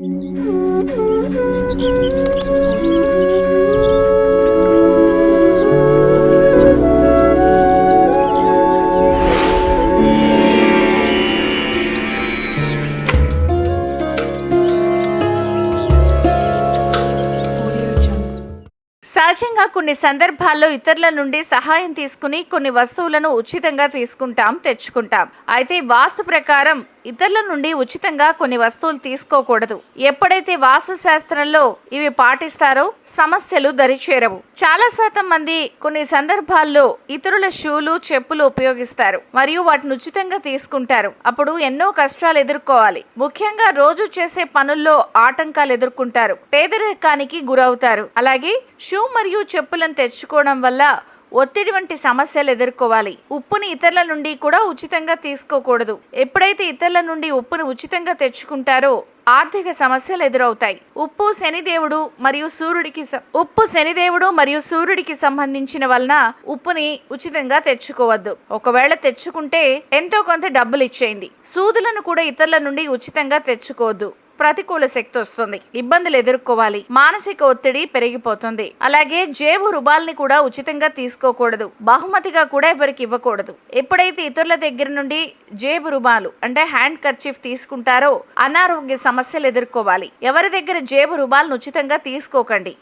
うん。సహజంగా కొన్ని సందర్భాల్లో ఇతరుల నుండి సహాయం తీసుకుని కొన్ని వస్తువులను ఉచితంగా తీసుకుంటాం తెచ్చుకుంటాం. అయితే వాస్తు ప్రకారం ఇతరుల నుండి ఉచితంగా కొన్ని వస్తువులు తీసుకోకూడదు. ఎప్పుడైతే వాస్తు శాస్త్రంలో ఇవి పాటిస్తారో సమస్యలు దరిచేరవు. చాలా శాతం మంది కొన్ని సందర్భాల్లో ఇతరుల షూలు చెప్పులు ఉపయోగిస్తారు మరియు వాటిని ఉచితంగా తీసుకుంటారు. అప్పుడు ఎన్నో కష్టాలు ఎదుర్కోవాలి. ముఖ్యంగా రోజు చేసే పనుల్లో ఆటంకాలు ఎదుర్కొంటారు. పేదరికానికి గురవుతారు. అలాగే షూ మరియు మరియు చెప్పులను తెచ్చుకోవడం వల్ల ఒత్తిడి వంటి సమస్యలు ఎదుర్కోవాలి. ఉప్పుని ఇతరుల నుండి కూడా ఉచితంగా తీసుకోకూడదు. ఎప్పుడైతే ఇతరుల నుండి ఉప్పును ఉచితంగా తెచ్చుకుంటారో ఆర్థిక సమస్యలు ఎదురవుతాయి. ఉప్పు శనిదేవుడు మరియు సూర్యుడికి ఉప్పు శనిదేవుడు మరియు సూర్యుడికి సంబంధించిన వలన ఉప్పుని ఉచితంగా తెచ్చుకోవద్దు. ఒకవేళ తెచ్చుకుంటే ఎంతో కొంత డబ్బులు ఇచ్చేయండి. సూదులను కూడా ఇతరుల నుండి ఉచితంగా తెచ్చుకోవద్దు. ప్రతికూల శక్తి వస్తుంది. ఇబ్బందులు ఎదుర్కోవాలి. మానసిక ఒత్తిడి పెరిగిపోతుంది. అలాగే జేబు రుబాల్ని కూడా ఉచితంగా తీసుకోకూడదు. బహుమతిగా కూడా ఎవరికి ఇవ్వకూడదు. ఎప్పుడైతే ఇతరుల దగ్గర నుండి జేబు రుబాలు అంటే హ్యాండ్ కర్చీఫ్ తీసుకుంటారో అనారోగ్య సమస్యలు ఎదుర్కోవాలి. ఎవరి దగ్గర జేబు రుబాలను ఉచితంగా తీసుకోకండి.